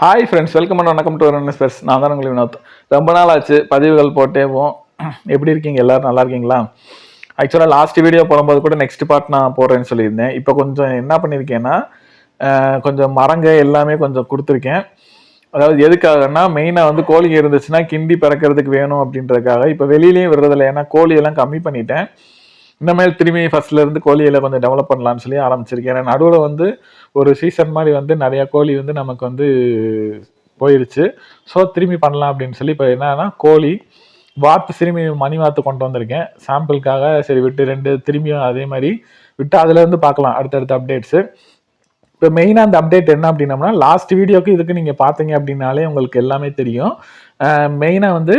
Hi friends welcome and வணக்கம் to run spurs நான் தான் உங்களுக்கு வினோத். ரொம்ப நாள் ஆச்சு பதிவுகள் போட்டேவும். எப்படி இருக்கீங்க? எல்லாரும் நல்லா இருக்கீங்களா? ஆக்சுவலாக லாஸ்ட் வீடியோ போடும்போது கூட நெக்ஸ்ட் பார்ட் நான் போடுறேன்னு சொல்லியிருந்தேன். இப்போ கொஞ்சம் என்ன பண்ணியிருக்கேன்னா கொஞ்சம் மரங்க எல்லாமே கொஞ்சம் கொடுத்துருக்கேன். அதாவது எதுக்காகன்னா மெயினாக வந்து கோழி இருந்துச்சுன்னா கிண்டி பிறக்கிறதுக்கு வேணும் அப்படின்றதுக்காக. இப்போ வெளியிலேயும் விடுறதில்ல. ஏன்னா கோழியெல்லாம் கம்மி பண்ணிட்டேன். இனிமேல் திரும்பி ஃபர்ஸ்ட்லேருந்து கோழியில் கொஞ்சம் டெவலப் பண்ணலாம்னு சொல்லி ஆரம்பிச்சிருக்கேன். ஏன்னா நடுவில் வந்து ஒரு சீசன் மாதிரி வந்து நிறைய கோழி வந்து நமக்கு வந்து போயிடுச்சு ஸோ திரும்பி பண்ணலாம் அப்படின்னு சொல்லி இப்போ என்னன்னா கோழி வாத்து திரும்பி மணி வாத்து கொண்டு வந்திருக்கேன். சாம்பிளுக்காக சரி விட்டு ரெண்டு திரும்பியும் அதே மாதிரி விட்டு அதுலேருந்து பார்க்கலாம். அடுத்தடுத்த அப்டேட்ஸு இப்போ மெயினாக அந்த அப்டேட் என்ன அப்படின்னம்னா லாஸ்ட் வீடியோக்கு இதுக்கு நீங்கள் பார்த்தீங்க அப்படின்னாலே உங்களுக்கு எல்லாமே தெரியும். மெயினாக வந்து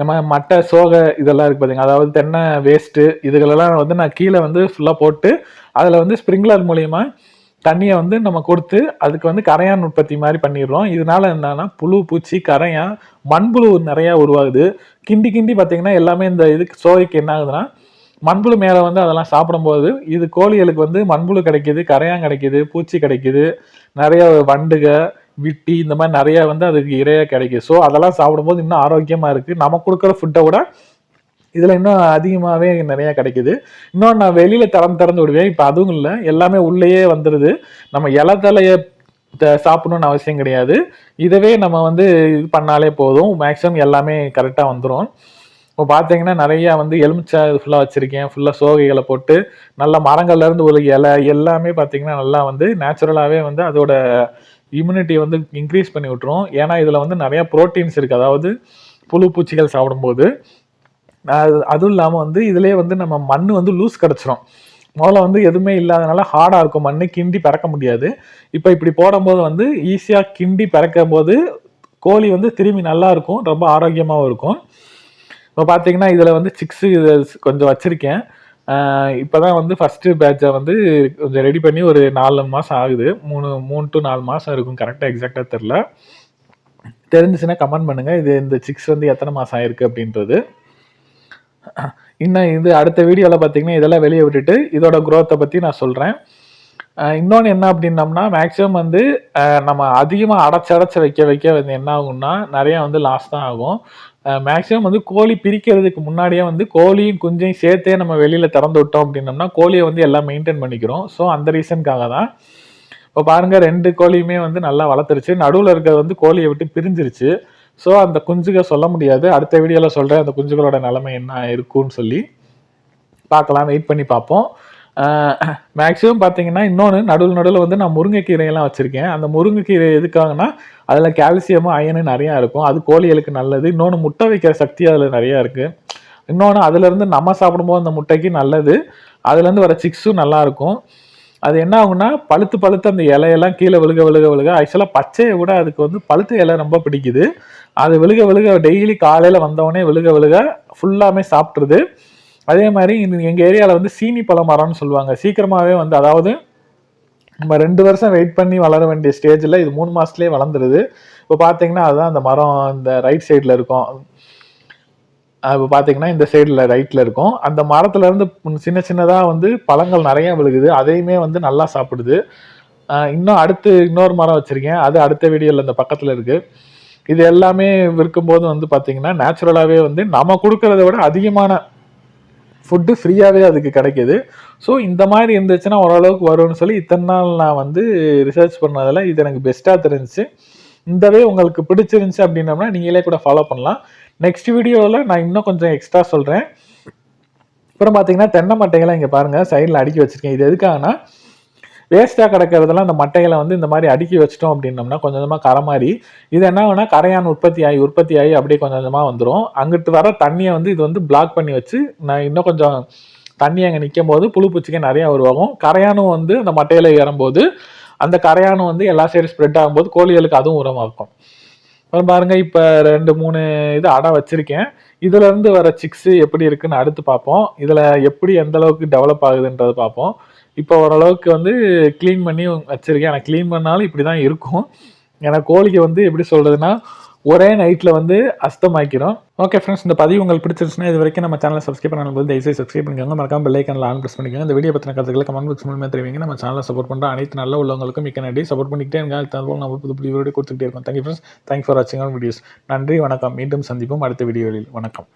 நம்ம மட்டை சோகை இதெல்லாம் இருக்கு பார்த்தீங்க அதாவது தென்னை வேஸ்ட்டு இதுகளெல்லாம் வந்து நான் கீழே வந்து ஃபுல்லாக போட்டு அதில் வந்து ஸ்ப்ரிங்க்லர் மூலிமா தண்ணியை வந்து நம்ம கொடுத்து அதுக்கு வந்து கரையான் உற்பத்தி மாதிரி பண்ணிடுறோம். இதனால என்னன்னா புழு பூச்சி கரையான் மண்புழு நிறையா உருவாகுது. கிண்டி கிண்டி பார்த்தீங்கன்னா எல்லாமே இந்த இதுக்கு சோகைக்கு என்ன ஆகுதுன்னா மண்புழு மேலே வந்து அதெல்லாம் சாப்பிடும்போது இது கோழிகளுக்கு வந்து மண்புழு கிடைக்கிது கரையான் கிடைக்கிது பூச்சி கிடைக்குது நிறைய வண்டுக விட்டி இந்த மாதிரி நிறைய வந்து அதுக்கு இறையாக கிடைக்குது ஸோ அதெல்லாம் சாப்பிடும்போது இன்னும் ஆரோக்கியமாக இருக்குது நம்ம கொடுக்குற ஃபுட்டை விட இதில் இன்னும் அதிகமாகவே நிறையா கிடைக்குது. இன்னொன்று நான் வெளியில் திறந்து திறந்து விடுவேன். இப்போ அதுவும் இல்லை. எல்லாமே உள்ளேயே வந்துடுது நம்ம இலை தலையை த- சாப்பிடணும்னு அவசியம் கிடையாது. இதவே நம்ம வந்து இது பண்ணாலே போதும். மேக்ஸிமம் எல்லாமே கரெக்டாக வந்துடும் இப்போ பார்த்தீங்கன்னா நிறையா வந்து எலுமிச்சை ஃபுல்லாக வச்சுருக்கேன். ஃபுல்லாக சோகைகளை போட்டு நல்ல மரங்கள்லேருந்து ஒரு இலை எல்லாமே பார்த்தீங்கன்னா நல்லா வந்து நேச்சுரலாகவே வந்து அதோட இம்யூனிட்டி வந்து இன்க்ரீஸ் பண்ணி விட்டுரும். ஏன்னா இதில் வந்து நிறையா ப்ரோட்டீன்ஸ் இருக்குது அதாவது புழு பூச்சிகள் சாப்பிடும்போது. அது அதுவும் இல்லாமல் வந்து இதுலேயே வந்து நம்ம மண் வந்து லூஸ் கிடச்சிரும். முதல்ல வந்து எதுவுமே இல்லாதனால ஹார்டாக இருக்கும். மண் கிண்டி பறக்க முடியாது. இப்போ இப்படி போடும்போது வந்து ஈஸியாக கிண்டி பறக்கும் போது கோழி வந்து திரும்பி நல்லா இருக்கும். ரொம்ப ஆரோக்கியமாகவும் இருக்கும். இப்போ பார்த்தீங்கன்னா இதில் வந்து சிக்ஸு கொஞ்சம் வச்சுருக்கேன். இப்போ தான் வந்து ஃபஸ்ட்டு பேட்சை வந்து கொஞ்சம் ரெடி பண்ணி ஒரு நாலு மாதம் ஆகுது. மூணு மூணு டு நாலு மாதம் இருக்கும். கரெக்டாக எக்ஸாக்டாக தெரில தெரிஞ்சுச்சுன்னா கமெண்ட் பண்ணுங்கள் இது இந்த சிக்ஸ் வந்து எத்தனை மாதம் ஆயிருக்கு அப்படின்றது. இன்னும் இது அடுத்த வீடியோவில் பார்த்தீங்கன்னா இதெல்லாம் வெளியே விட்டுட்டு இதோட குரோத்தை பற்றி நான் சொல்கிறேன் இன்னொன்று என்ன அப்படின்னம்னா மேக்ஸிமம் வந்து நம்ம அதிகமாக அடைச்சடைச்சி வைக்க வைக்க வந்து என்ன ஆகும்னா நிறையா வந்து லாஸ் தான் ஆகும். மேக்ஸிமம் வந்து கோழி பிரிக்கிறதுக்கு முன்னாடியே வந்து கோழியும் குஞ்சையும் சேர்த்தே நம்ம வெளியில் திறந்து விட்டோம் அப்படின்னம்னா கோழியை வந்து எல்லாம் மெயின்டைன் பண்ணிக்கிறோம். ஸோ அந்த ரீசனுக்காக தான் இப்போ பாருங்க ரெண்டு கோழியுமே வந்து நல்லா வளர்த்துருச்சு. நடுவில் இருக்கிறது வந்து கோழியை விட்டு பிரிஞ்சிருச்சு. ஸோ அந்த குஞ்சுக சொல்ல முடியாது. அடுத்த வீடியோவில் சொல்கிறேன் அந்த குஞ்சுகளோட நிலைமை என்ன இருக்கும்னு சொல்லி. பார்க்கலாம் வெயிட் பண்ணி பார்ப்போம். மேக்ஸிமம் பார்த்தீங்கன்னா இன்னொன்று நடுவில் நடுவில் வந்து நான் முருங்கைக்கீரையெல்லாம் வச்சுருக்கேன். அந்த முருங்கைக்கீரை எதுக்காகனா அதில் கால்சியமும் அயனு நிறையா இருக்கும். அது கோழிகளுக்கு நல்லது. இன்னொன்று முட்டை வைக்கிற சக்தி அதில் நிறையா இருக்குது இன்னொன்று அதுலேருந்து நம்ம சாப்பிடும்போது அந்த முட்டைக்கு நல்லது. அதுலேருந்து வர சிக்ஸும் நல்லாயிருக்கும் அது என்ன ஆகும்னா பழுத்து பழுத்து அந்த இலையெல்லாம் கீழே விழுக விழுக விழுக. ஆக்சுவலாக பச்சையை விட அதுக்கு வந்து பழுத்த இலை ரொம்ப பிடிக்குது. அது விழுக விழுக டெய்லி காலையில் வந்தவொடனே விழுக விழுக ஃபுல்லாமே சாப்பிட்ருது அதே மாதிரி எங்கள் ஏரியாவில் வந்து சீனி பழ மரம்னு சொல்லுவாங்க. சீக்கிரமாகவே வந்து அதாவது நம்ம ரெண்டு வருஷம் வெயிட் பண்ணி வளர வேண்டிய ஸ்டேஜில் இது மூணு மாதத்துலேயே வளர்ந்துருது. இப்போ பார்த்தீங்கன்னா அதுதான் அந்த மரம் இந்த ரைட் சைடில் இருக்கும். இப்போ பார்த்தீங்கன்னா இந்த சைடில் ரைட்டில் இருக்கும். அந்த மரத்துலேருந்து சின்ன சின்னதாக வந்து பழங்கள் நிறைய விழுகுது. அதையுமே வந்து நல்லா சாப்பிடுது. இன்னும் அடுத்து இன்னொரு மரம் வச்சுருக்கேன். அது அடுத்த வீடியோவில் இந்த பக்கத்தில் இருக்குது இது எல்லாமே விற்கும்போது வந்து பார்த்திங்கன்னா நேச்சுரலாகவே வந்து நம்ம கொடுக்கறத விட அதிகமான ஃபுட்டு ஃப்ரீயாகவே அதுக்கு கிடைக்கிது. ஸோ இந்த மாதிரி இருந்துச்சுன்னா ஓரளவுக்கு வரும்னு சொல்லி இத்தனை நாள் நான் வந்து ரிசர்ச் பண்ணதில் இது எனக்கு பெஸ்ட்டாக தெரிஞ்சுச்சு. இந்தவே உங்களுக்கு பிடிச்சிருந்துச்சு அப்படின்னம்னா நீங்களே கூட ஃபாலோ பண்ணலாம். நெக்ஸ்ட் வீடியோவில் நான் இன்னும் கொஞ்சம் எக்ஸ்ட்ரா சொல்கிறேன் அப்புறம் பார்த்தீங்கன்னா தென்னை மட்டைகளை இங்கே பாருங்கள் சைடில் அடுக்கி வச்சுருக்கேன். இது எதுக்காகனா வேஸ்ட்டாக கிடக்கிறதெல்லாம் இந்த மட்டைகளை வந்து இந்த மாதிரி அடுக்கி வச்சிட்டோம் அப்படின்னோம்னா கொஞ்சம் கொஞ்சமாக கரை மாதிரி இது என்ன கரையான் உற்பத்தி ஆகி உற்பத்தி ஆகி அப்படியே கொஞ்சம் கொஞ்சமாக வந்துடும் அங்கிட்டு வர தண்ணியை வந்து இது வந்து பிளாக் பண்ணி வச்சு நான் இன்னும் கொஞ்சம் தண்ணி அங்கே நிற்கும் போது புழு பூச்சிக்க நிறையா உருவாகும். கரையானும் வந்து அந்த மட்டையில் ஏறும்போது அந்த கரையானும் வந்து எல்லா சைடும் ஸ்ப்ரெட் ஆகும்போது கோழிகளுக்கு அதுவும் உரமாக்கும் அப்புறம் பாருங்க இப்போ ரெண்டு மூணு இது அடை வச்சிருக்கேன். இதுலேருந்து வர சிக்ஸு எப்படி இருக்குன்னு அடுத்து பார்ப்போம். இதில் எப்படி எந்த அளவுக்கு டெவலப் ஆகுதுன்றதை பார்ப்போம். இப்போ ஓரளவுக்கு வந்து க்ளீன் பண்ணி வச்சிருக்கேன். ஆனால் க்ளீன் பண்ணாலும் இப்படி தான் இருக்கும். ஏன்னா கோழிக்கு வந்து எப்படி சொல்கிறதுன்னா ஒரே நைட்டில் வந்து அஸ்தமாக்கிறோம் ஓகே ஃப்ரெண்ட்ஸ் இந்த பதிவு உங்களுக்கு பிடிச்சிருச்சுன்னா இது வரைக்கும் நம்ம சேனலை சப்ஸ்கிரைப் பண்ணாலும் தயவுசெய்து சப்ஸ்கிரைப் பண்ணிக்கோங்க. மறக்காம பெல் ஐக்கனில் ஆன் ப்ரெஸ் பண்ணிக்கோங்க. இந்த வீடியோ பற்றின கருத்துக்களை கமெண்ட் பாக்ஸ் மூலமாக தெரிவிங்க. நம்ம சேனலை சப்போர்ட் பண்ணுற அனைத்து நல்ல உள்ளவங்களுக்கும் மிக்க நன்றி. சப்போர்ட் பண்ணிக்கிட்டே இருக்காங்க தகவல் நம்ம புது புது வீடியோ கொடுத்துக்கிட்டே இருக்கோம். Thank you friends thanks for வாட்சிங் ஆன் வீடியோஸ் நன்றி வணக்கம். மீண்டும் சந்திப்போம். அடுத்த வீடியோவில் வணக்கம்.